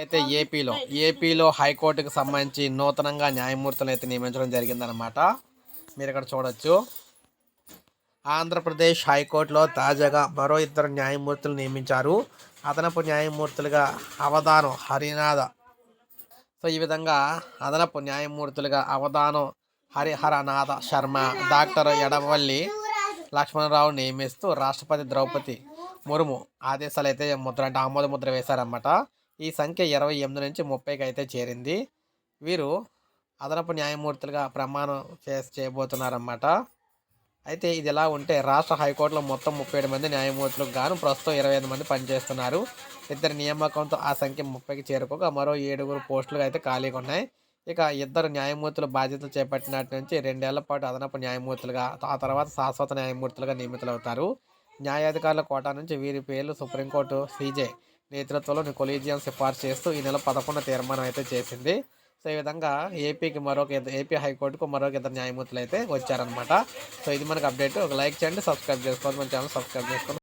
అయితే ఏపీలో ఏపీలో హైకోర్టుకు సంబంధించి నూతనంగా న్యాయమూర్తులను అయితే నియమించడం జరిగిందనమాట మీరు ఇక్కడ చూడొచ్చు. ఆంధ్రప్రదేశ్ హైకోర్టులో తాజాగా మరో ఇద్దరు న్యాయమూర్తులు నియమించారు. అదనపు న్యాయమూర్తులుగా అవధానం హరినాథ. సో ఈ విధంగా అదనపు న్యాయమూర్తులుగా అవధానం హరిహరనాథ శర్మ డాక్టర్ ఎడవల్లి లక్ష్మణరావు నియమిస్తూ రాష్ట్రపతి ద్రౌపది ముర్ము ఆదేశాలు అయితే ముద్ర అంటే ఆమోద ముద్ర వేశారన్నమాట. ఈ సంఖ్య ఇరవై ఎనిమిది నుంచి ముప్పైకి అయితే చేరింది. వీరు అదనపు న్యాయమూర్తులుగా ప్రమాణం చేసి చేయబోతున్నారన్నమాట. అయితే ఇది ఎలా ఉంటే రాష్ట్ర హైకోర్టులో మొత్తం ముప్పై ఏడు మంది న్యాయమూర్తులకు గాను ప్రస్తుతం ఇరవై ఐదు మంది పనిచేస్తున్నారు. ఇద్దరు నియామకంతో ఆ సంఖ్య ముప్పైకి చేరుకోగా మరో ఏడుగురు పోస్టులు అయితే ఖాళీగా ఉన్నాయి. ఇక ఇద్దరు న్యాయమూర్తులు బాధ్యతలు చేపట్టినట్టు నుంచి రెండేళ్ళ పాటు అదనపు న్యాయమూర్తులుగా ఆ తర్వాత శాశ్వత న్యాయమూర్తులుగా నియమితులవుతారు. న్యాయాధికారుల కోటా నుంచి వీరి పేర్లు సుప్రీంకోర్టు సీజే నేతృత్వంలో కొలీజియం సిఫార్సు చేస్తూ ఈ నెల పదకొండు తీర్మానం అయితే చేసింది. సో ఈ విధంగా ఏపీకి మరొక ఏపీ హైకోర్టుకు మరొక ఇద్దరు న్యాయమూర్తులు అయితే వచ్చారనమాట సో ఇది మనకు అప్డేట్. ఒక లైక్ చేయండి సబ్స్క్రైబ్ చేసుకోండి మన ఛానల్ సబ్స్క్రైబ్ చేసుకోండి.